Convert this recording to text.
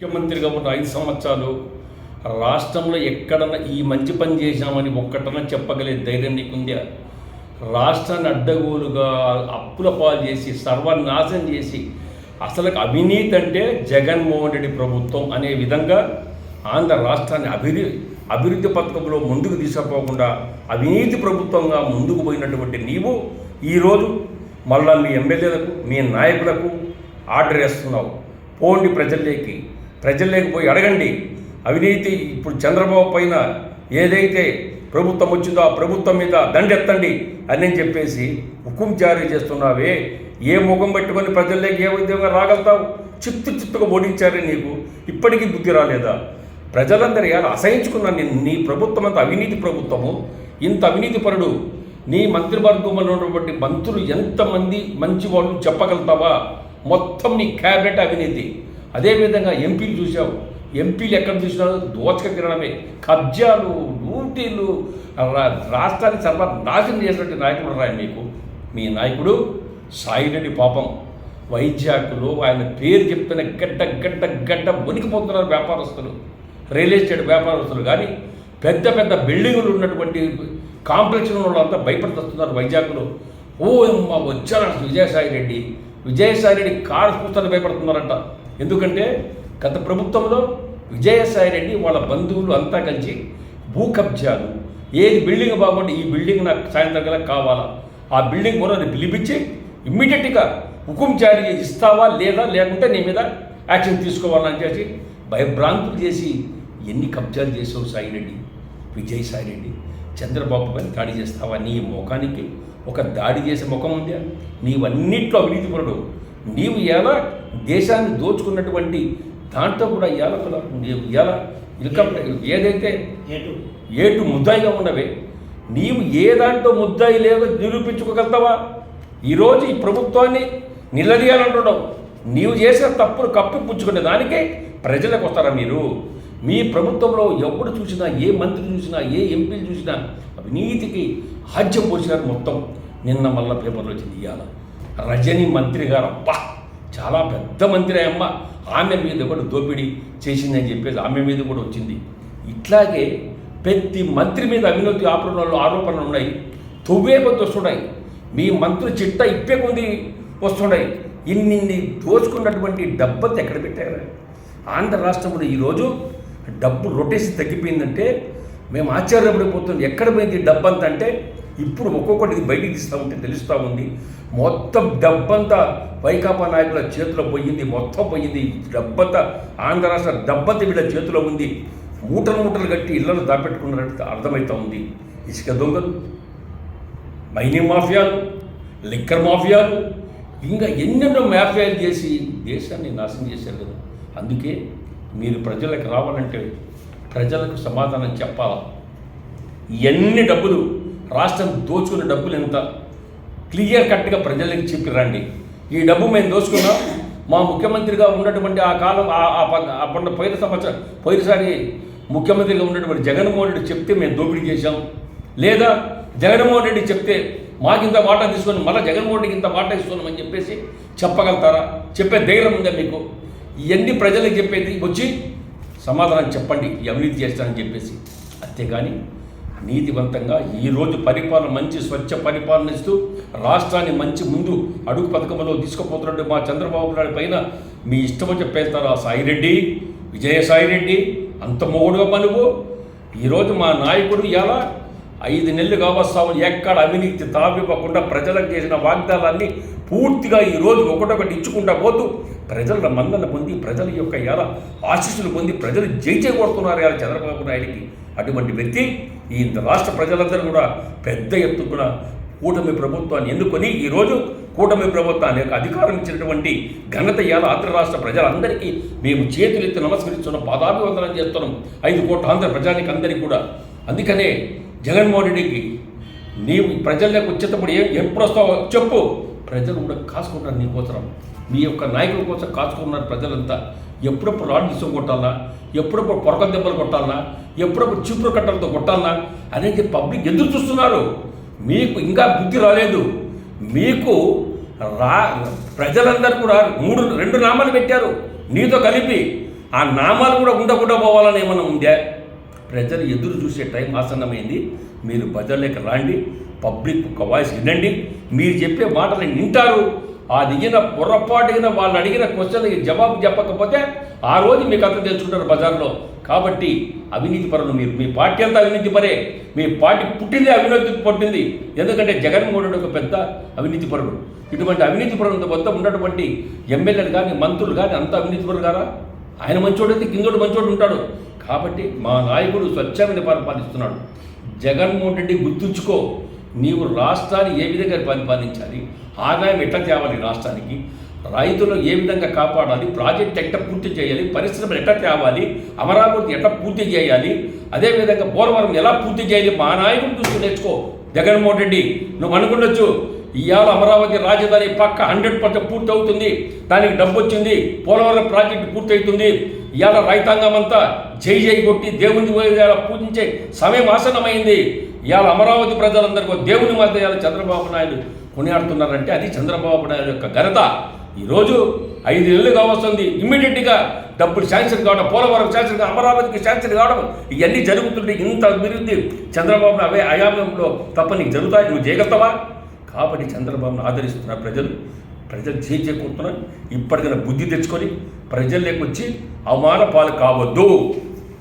ముఖ్యమంత్రిగా ఉన్న ఐదు సంవత్సరాలు రాష్ట్రంలో ఎక్కడన్నా ఈ మంచి పని చేశామని ఒక్కటన్నా చెప్పగలే ధైర్యం నీకుందా. రాష్ట్రాన్ని అడ్డగోలుగా అప్పుల పాలు చేసి సర్వనాశనం చేసి అసలు అవినీతి అంటే జగన్మోహన్ రెడ్డి ప్రభుత్వం అనే విధంగా ఆంధ్ర రాష్ట్రాన్ని అభివృద్ధి అభివృద్ధి పథకంలో ముందుకు తీసుకుపోకుండా అవినీతి ప్రభుత్వంగా ముందుకు పోయినటువంటి నీవు ఈరోజు మళ్ళా మీ ఎమ్మెల్యేలకు మీ నాయకులకు ఆర్డర్ వేస్తున్నావు. పోండి ప్రజల్లోకి. ప్రజల్లోకి పోయి అడగండి. అవినీతి ఇప్పుడు చంద్రబాబు పైన ఏదైతే ప్రభుత్వం వచ్చిందో ఆ ప్రభుత్వం మీద దండెత్తండి అని చెప్పేసి హుకుం జారీ చేస్తున్నావే. ఏ ముఖం పెట్టుకొని ప్రజల్లోకి ఏ ఉద్యోగం రాగలుగుతావు? చిత్తు చిత్తుగా ఓడించారే నీకు. ఇప్పటికీ బుద్ధి రాలేదా? ప్రజలందరూ ఎలా అసహించుకున్నాను నేను నీ ప్రభుత్వం అంత అవినీతి ప్రభుత్వము. ఇంత అవినీతి పరుడు. నీ మంత్రివర్గంలో ఉన్నటువంటి మంత్రులు ఎంతమంది మంచి వాళ్ళు చెప్పగలుగుతావా? మొత్తం నీ క్యాబినెట్ అవినీతి. అదేవిధంగా ఎంపీలు చూసావు ఎంపీలు ఎక్కడ చూసినా దోచక తినడమే కబ్జాలు లూటీలు రా- రాష్ట్రాన్ని సర్వ నాశనం చేసినటువంటి నాయకుడు రాయి మీకు? మీ నాయకుడు సాయిరెడ్డి పాపం. వైజాగ్లో ఆయన పేరు చెప్తున్న గడ్డ గడ్డ గడ్డ వణికిపోతున్నారు వ్యాపారస్తులు. రియల్ ఎస్టేట్ వ్యాపారస్తులు కానీ పెద్ద పెద్ద బిల్డింగులు ఉన్నటువంటి కాంప్లెక్స్లో ఉన్న వాళ్ళంతా భయపడుతున్నారు వైజాగ్లో. ఓ అమ్మ వచ్చారు విజయసాయి రెడ్డి విజయసాయి రెడ్డి కారు చూస్తాను భయపడుతున్నారంట. ఎందుకంటే గత ప్రభుత్వంలో విజయసాయి రెడ్డి వాళ్ళ బంధువులు అంతా కలిసి భూ కబ్జాలు ఏది బిల్డింగ్ బాగుంటే ఈ బిల్డింగ్ నాకు సాయంత్రం గల కావాలా? ఆ బిల్డింగ్ కూడా పిలిపించి ఇమ్మీడియట్గా హుకుం జారీ ఇస్తావా లేదా? లేకుంటే నీ మీద యాక్షన్ తీసుకోవాలని చేసి భయభ్రాంతులు చేసి ఎన్ని కబ్జాలు చేసావు సాయిరెడ్డి? విజయ్ సాయిరెడ్డి చంద్రబాబు పైన దాడి చేస్తావా? నీ ముఖానికి ఒక దాడి చేసే ముఖం ఉందా? నీవన్నిట్లో అవినీతిపరుడు నీవు ఎలా దేశాన్ని దోచుకున్నటువంటి దాంట్లో కూడా నీవు ఎలా ఇక ఏదైతే ఏటు. ఏటు ముద్దాయిగా ఉన్నవే నీవు ఏ దాంట్లో ముద్దాయి లేదో నిరూపించుకోగలుగుతావా? ఈరోజు ఈ ప్రభుత్వాన్ని నిలదీయాలంటున్నావు. నీవు చేసిన తప్పులు కప్పిపుచ్చుకునే దానికే ప్రజలకు వస్తారా మీరు? మీ ప్రభుత్వంలో ఎప్పుడు చూసినా ఏ మంత్రి చూసినా ఏ ఎంపీలు చూసినా అవినీతికి హాజ్యం పోసినారు మొత్తం నిన్న మళ్ళా పేపర్లో వచ్చింది ఇవాళ రజని మంత్రి గారు అబ్బా! చాలా పెద్ద మంత్రి అమ్మ ఆమె మీద కూడా దోపిడీ చేసిందని చెప్పేసి ఆమె మీద కూడా వచ్చింది. ఇట్లాగే ప్రతి మంత్రి మీద అవినీతి ఆపరణలు ఆరోపణలు ఉన్నాయి. తొవ్వే కొద్ది వస్తున్నాయి. మీ మంత్రి చిట్ట ఇప్పే కొద్ది వస్తున్నాయి. ఇన్ని దోచుకున్నటువంటి డబ్బంతా ఎక్కడ పెట్టారు? ఆంధ్ర రాష్ట్రంలో ఈరోజు డబ్బు రొటేషన్ తగ్గిపోయిందంటే మేము ఆశ్చర్యపడిపోతుంది ఎక్కడ పోయింది డబ్బంతా అంటే ఇప్పుడు ఒక్కొక్కటి బయటికి తీస్తూ ఉంటే తెలుస్తూ ఉంది. మొత్తం డబ్బంతా వైకాపా నాయకుల చేతిలో పోయింది మొత్తం పోయింది. డబ్బంతా ఆంధ్ర రాష్ట్ర డబ్బంతా వీళ్ళ చేతిలో ఉంది. మూటలు మూటలు కట్టి ఇళ్ళను దాపెట్టుకున్నట్టు అర్థమవుతూ ఉంది. ఇసుక దొంగలు మైనింగ్ మాఫియాలు లిక్కర్ మాఫియాలు ఇంకా ఎన్నెన్నో మాఫియాలు చేసి దేశాన్ని నాశనం చేశారు కదా. అందుకే మీరు ప్రజలకు రావాలంటే ప్రజలకు సమాధానం చెప్పాలా? ఎన్ని డబ్బులు? రాష్ట్రం దోచుకున్న డబ్బులు ఎంత? క్లియర్ కట్గా ప్రజలకు చెప్పి రండి. ఈ డబ్బు మేము దోచుకున్నాం. మా ముఖ్యమంత్రిగా ఉన్నటువంటి ఆ కాలం ఆ ఆ ప- ఆ పోయిన సంవత్సరం పోయినసారి ముఖ్యమంత్రిగా ఉన్నటువంటి జగన్మోహన్ రెడ్డి చెప్తే మేము దోపిడీ చేశాం. లేదా జగన్మోహన్ రెడ్డి చెప్తే మాకింత వాటా తీసుకొని మళ్ళీ జగన్మోహన్ రెడ్డికి ఇంత వాటా ఇస్తున్నామని చెప్పేసి చెప్పగలుగుతారా? చెప్పే ధైర్యం ఉందా మీకు? ఇవన్నీ ప్రజలకు చెప్పేది వచ్చి సమాధానం చెప్పండి అవినీతి చేస్తానని చెప్పేసి. అంతేగాని నీతివంతంగా ఈరోజు పరిపాలన మంచి స్వచ్ఛ పరిపాలన ఇస్తూ రాష్ట్రాన్ని మంచి ముందు అడుగు పథకంలో తీసుకుపోతున్నట్టు మా చంద్రబాబు నాయుడు పైన మీ ఇష్టం చెప్పేస్తారు ఆ సాయిరెడ్డి విజయసాయిరెడ్డి అంత మొగుడుగా పనువు ఈరోజు మా నాయకుడు ఎలా ఐదు నెలలు కావస్తాము ఎక్కడ అవినీతి తావివ్వకుండా ప్రజలకు చేసిన వాగ్దానాన్ని పూర్తిగా ఈరోజు ఒకటొకటి ఇచ్చుకుంటా పోతూ ప్రజల మందన పొంది ప్రజల యొక్క ఎలా ఆశీస్సులు పొంది ప్రజలు జై కొడుతున్నారు ఇలా చంద్రబాబు నాయుడికి. అటువంటి వ్యక్తి ఈ రాష్ట్ర ప్రజలందరూ కూడా పెద్ద ఎత్తున కూటమి ప్రభుత్వాన్ని ఎన్నుకొని ఈరోజు కూటమి ప్రభుత్వాన్ని యొక్క అధికారం ఇచ్చినటువంటి ఘనత ఇవాళ ఆంధ్ర రాష్ట్ర ప్రజలందరికీ మేము చేతులెత్తి నమస్కరిస్తున్నాం పాదాభివందనం చేస్తున్నాం. ఐదు కోట్ల ఆంధ్ర ప్రజానికి అందరికీ కూడా. అందుకనే జగన్మోహన్ రెడ్డికి నీవు ప్రజలకు వచ్చేటప్పుడు ఏం ఎప్పుడు వస్తావో చెప్పు. ప్రజలు కూడా కాసుకుంటారు నీకోసం మీ యొక్క నాయకుల కోసం కాచుకున్నారు ప్రజలంతా. ఎప్పుడప్పుడు రాళ్ళు తీసుకొని కొట్టాలా? ఎప్పుడప్పుడు పొరక దెబ్బలు కొట్టాలా? ఎప్పుడప్పుడు చీపురు కట్టలతో కొట్టాలా? అనేది పబ్లిక్ ఎదురు చూస్తున్నారు? మీకు ఇంకా బుద్ధి రాలేదు. మీకు రా ప్రజలందరూ కూడా మూడు రెండు నామాలు పెట్టారు. నీతో కలిపి ఆ నామాలు కూడా ఉండకుండా పోవాలని ఏమన్నా ఉందే? ప్రజలు ఎదురు చూసే టైం ఆసన్నమైంది. మీరు బజర్లోకి రాండి పబ్లిక్ ఒక వాయిస్ వినండి. మీరు చెప్పే మాటలు వింటారు. ఆ దిగిన పొరపాటుగిన వాళ్ళు అడిగిన క్వశ్చన్కి జవాబు చెప్పకపోతే ఆ రోజు మీకు అంత తెలుసుకుంటారు బజార్లో. కాబట్టి అవినీతి పరులు మీరు. మీ పార్టీ అంతా అవినీతి పరే. మీ పార్టీ పుట్టింది అవినీతి పుట్టింది. ఎందుకంటే జగన్మోహన్ రెడ్డి ఒక పెద్ద అవినీతి పరుడు. ఇటువంటి అవినీతి పరుడు వద్ద ఉన్నటువంటి ఎమ్మెల్యేలు కానీ మంత్రులు కానీ అంత అవినీతి పరులు కారా? ఆయన మంచోడైతే కిందోడు మంచోడు ఉంటాడు. కాబట్టి మా నాయకుడు స్వచ్ఛమైన పరిపాలిస్తున్నాడు జగన్మోహన్ రెడ్డి గుర్తుంచుకో నీవు రాష్ట్రాన్ని ఏ విధంగా పరిపాలించాలి ఆదాయం ఎట్లా తేవాలి రాష్ట్రానికి రైతులను ఏ విధంగా కాపాడాలి ప్రాజెక్ట్ ఎట్లా పూర్తి చేయాలి పరిశ్రమలు ఎట్లా తేవాలి అమరావతి ఎట్లా పూర్తి చేయాలి అదేవిధంగా పోలవరం ఎలా పూర్తి చేయాలి మా నాయకుడు చూస్తూ నేర్చుకో. జగన్మోహన్ రెడ్డి నువ్వు అనుకుండొచ్చు ఇవాళ అమరావతి రాజధాని పక్క హండ్రెడ్ పర్సెంట్ పూర్తి అవుతుంది దానికి డబ్బు వచ్చింది పోలవరం ప్రాజెక్టు పూర్తి అవుతుంది ఇవాళ రైతాంగం అంతా జై జై కొట్టి దేవుని ఇవాళ పూజించే సమయం ఆసనమైంది ఇవాళ అమరావతి ప్రజలందరికీ దేవుని మధ్య ఇవాళ చంద్రబాబు నాయుడు కొనియాడుతున్నారంటే అది చంద్రబాబు నాయుడు యొక్క ఘనత. ఈరోజు ఐదు నెలలు కావస్తుంది. ఇమ్మీడియట్గా డబ్బులు శాంక్షన్ కావడం పోలవరం శాంక్షన్ కావడం అమరావతికి శాంక్షన్ కావడం ఇవన్నీ జరుగుతుంటే ఇంత అభివృద్ధి చంద్రబాబు అవే అయామంలో తప్ప నీకు జరుగుతాయి? నువ్వు చేయగలుగుతావా కాబట్టి చంద్రబాబును ఆదరిస్తున్నారు ప్రజలు. ప్రజలు చేకూరుతున్నారు ఇప్పటికైనా బుద్ధి తెచ్చుకొని ప్రజల్లోకి వచ్చి అవమాన పాలు కావద్దు.